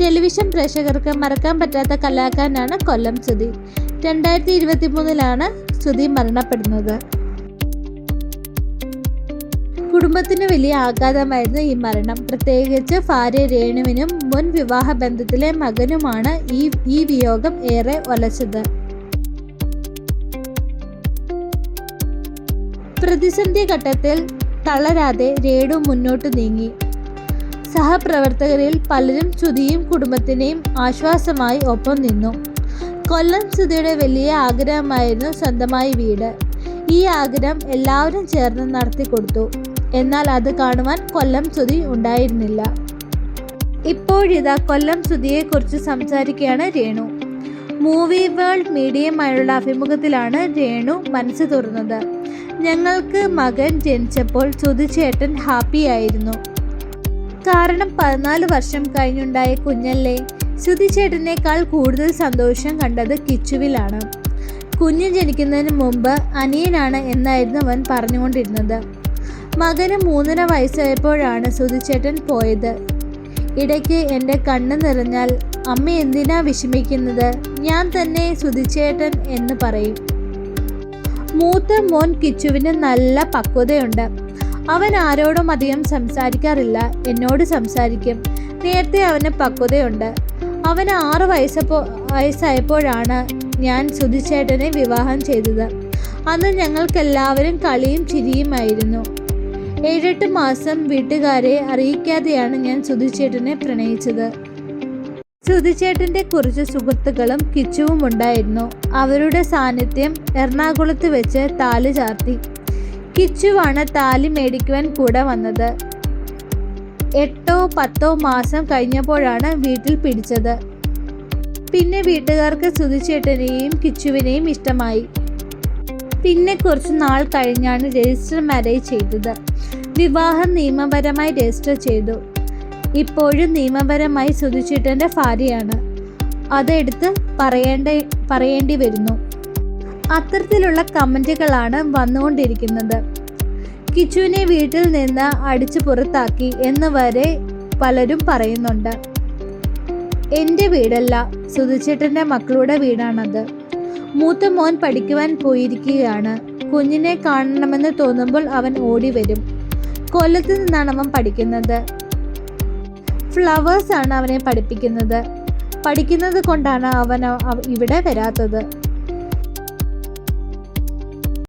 Television പ്രേക്ഷകർക്ക് മറക്കാൻ പറ്റാത്ത കലാകാരനാണ് കൊല്ലം ശ്രുതി രണ്ടായിരത്തി ഇരുപത്തി മൂന്നിലാണ് ശ്രുതി മരണപ്പെടുന്നത്. കുടുംബത്തിന് വലിയ ആഘാതമായിരുന്നു ഈ മരണം. പ്രത്യേകിച്ച് ഭാര്യ രേണുവിനും മുൻ വിവാഹ ബന്ധത്തിലെ മകനുമാണ് ഈ ഈ വിയോഗം ഏറെ ഒലച്ചത്. പ്രതിസന്ധി ഘട്ടത്തിൽ തളരാതെ രേണു മുന്നോട്ട് നീങ്ങി. സഹപ്രവർത്തകരിൽ പലരും ചുതിയും കുടുംബത്തിനെയും ആശ്വാസമായി ഒപ്പം നിന്നു. കൊല്ലം സുധിയുടെ വലിയ ആഗ്രഹമായിരുന്നു സ്വന്തമായി വീട്. ഈ ആഗ്രഹം എല്ലാവരും ചേർന്ന് നടത്തിക്കൊടുത്തു എന്നാൽ അത് കാണുവാൻ കൊല്ലം സുധി ഉണ്ടായിരുന്നില്ല. ഇപ്പോഴിതാ കൊല്ലം സുധിയെക്കുറിച്ച് സംസാരിക്കുകയാണ് രേണു. മൂവി വേൾഡ് മീഡിയയുമായുള്ള അഭിമുഖത്തിലാണ് രേണു മനസ്സ് തുറന്നത്. ഞങ്ങൾക്ക് മകൻ ജനിച്ചപ്പോൾ സുധിച്ചേട്ടൻ ഹാപ്പിയായിരുന്നു. കാരണം പതിനാല് വർഷം കഴിഞ്ഞുണ്ടായ കുഞ്ഞല്ലേ? ശ്രുതിച്ചേട്ടനേക്കാൾ കൂടുതൽ സന്തോഷം കണ്ടത് കിച്ചുവിലാണ്. കുഞ്ഞു ജനിക്കുന്നതിന് മുമ്പ് അനിയനാണ് എന്നായിരുന്നു അവൻ പറഞ്ഞുകൊണ്ടിരുന്നത്. മകന് മൂന്നര വയസ്സായപ്പോഴാണ് സുധിച്ചേട്ടൻ പോയത്. ഇടയ്ക്ക് എന്റെ കണ്ണ് നിറഞ്ഞാൽ അമ്മ എന്തിനാ വിഷമിക്കുന്നത്? ഞാൻ തന്നെ സുധിച്ചേട്ടൻ എന്ന് പറയും. മൂത്ത മോൻ കിച്ചുവിന് നല്ല പക്വതയുണ്ട്. അവൻ ആരോടും അധികം സംസാരിക്കാറില്ല. എന്നോട് സംസാരിക്കും. നേരത്തെ അവന് പക്വതയുണ്ട്. അവന് ആറ് വയസ്സപ്പോ വയസ്സായപ്പോഴാണ് ഞാൻ സുധിച്ചേട്ടനെ വിവാഹം ചെയ്തത്. അന്ന് ഞങ്ങൾക്കെല്ലാവരും കളിയും ചിരിയുമായിരുന്നു ഏഴെട്ട് മാസം വീട്ടുകാരെ അറിയിക്കാതെയാണ് ഞാൻ സുധിച്ചേട്ടനെ പ്രണയിച്ചത്. സുധിച്ചേട്ടന്റെ കുറച്ച് സുഹൃത്തുക്കളും കിച്ചുവും ഉണ്ടായിരുന്നു. അവരുടെ സാന്നിധ്യം എറണാകുളത്ത് വെച്ച് താൽ ചാർത്തി. കിച്ചുവാണ് താലി മേടിക്കുവാൻ കൂടെ വന്നത്. എട്ടോ പത്തോ മാസം കഴിഞ്ഞപ്പോഴാണ് വീട്ടിൽ പിടിച്ചത്. പിന്നെ വീട്ടുകാർക്ക് സുധിച്ചേട്ടനെയും കിച്ചുവിനെയും ഇഷ്ടമായി. പിന്നെ കുറച്ച് നാൾ കഴിഞ്ഞാണ് രജിസ്റ്റർ മാരേജ് ചെയ്തത്. വിവാഹം നിയമപരമായി രജിസ്റ്റർ ചെയ്തു. ഇപ്പോഴും നിയമപരമായി സുധിച്ചേട്ടന്റെ ഭാര്യയാണ്. അതെടുത്ത് പറയേണ്ട പറയേണ്ടി വരുന്നു. അത്തരത്തിലുള്ള കമന്റുകളാണ് വന്നുകൊണ്ടിരിക്കുന്നത്. കിച്ചുവിനെ വീട്ടിൽ നിന്ന് അടിച്ചു പുറത്താക്കി എന്ന് വരെ പലരും പറയുന്നുണ്ട്. എന്റെ വീടല്ല സുധിച്ചേട്ടന്റെ മക്കളുടെ വീടാണത്. മൂത്ത മോൻ പഠിക്കുവാൻ പോയിരിക്കുകയാണ്. കുഞ്ഞിനെ കാണണമെന്ന് തോന്നുമ്പോൾ അവൻ ഓടി വരും. കൊല്ലത്ത് നിന്നാണ് അവൻ പഠിക്കുന്നത്. ഫ്ലവേഴ്സാണ് അവനെ പഠിപ്പിക്കുന്നത്. പഠിക്കുന്നത് കൊണ്ടാണ് അവൻ ഇവിടെ വരാത്തത്.